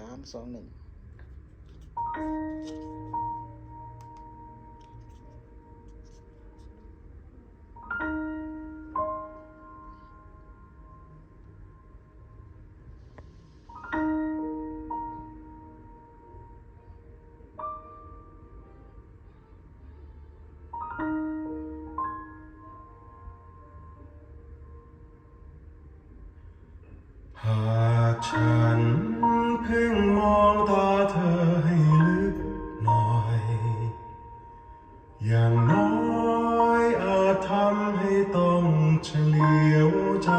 สามสองหนึ่ง下。 ลียวใจ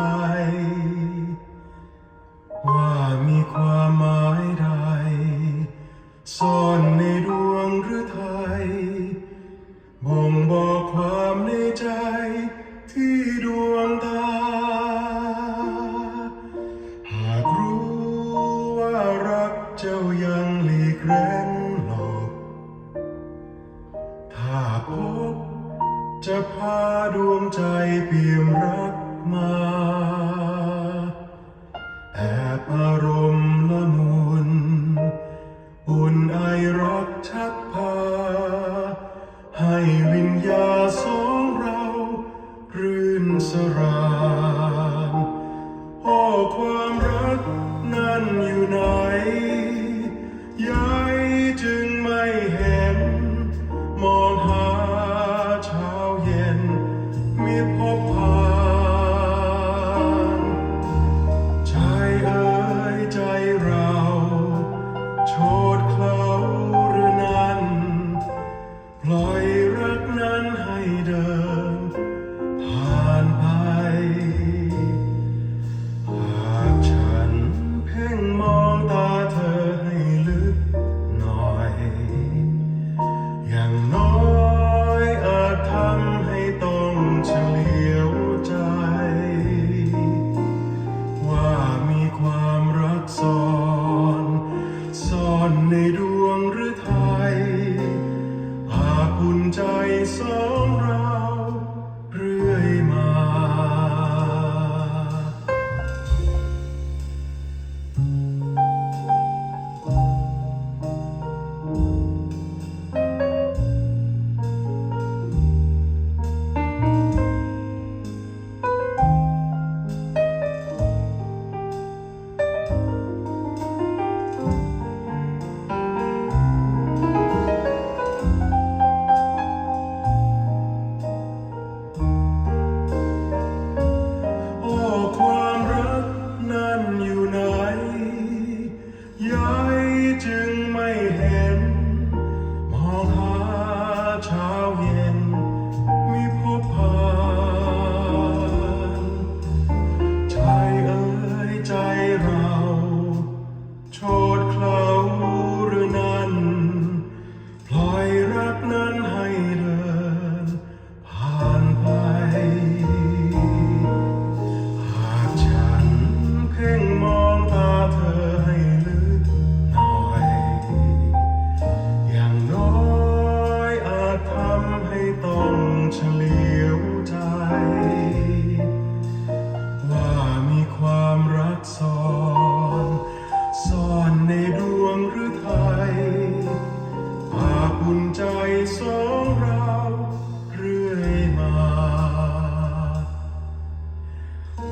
ว่ามีความหมายใดซ่อนในดวงหรือไทยบ่งบอกความในใจที่ดวงตา หากรู้ว่ารักเจ้ายังหลีกเร้นหลบถ้าพบ จะพาดวงใจเปี่ยมรักมา Oh. die so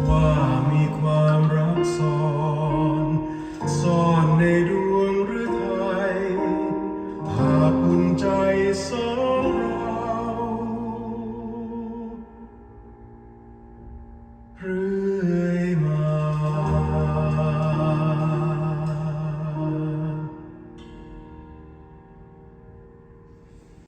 วามีความรักซ่อนซ่อนในดวงฤทัยหากอุ่นใจซ้อน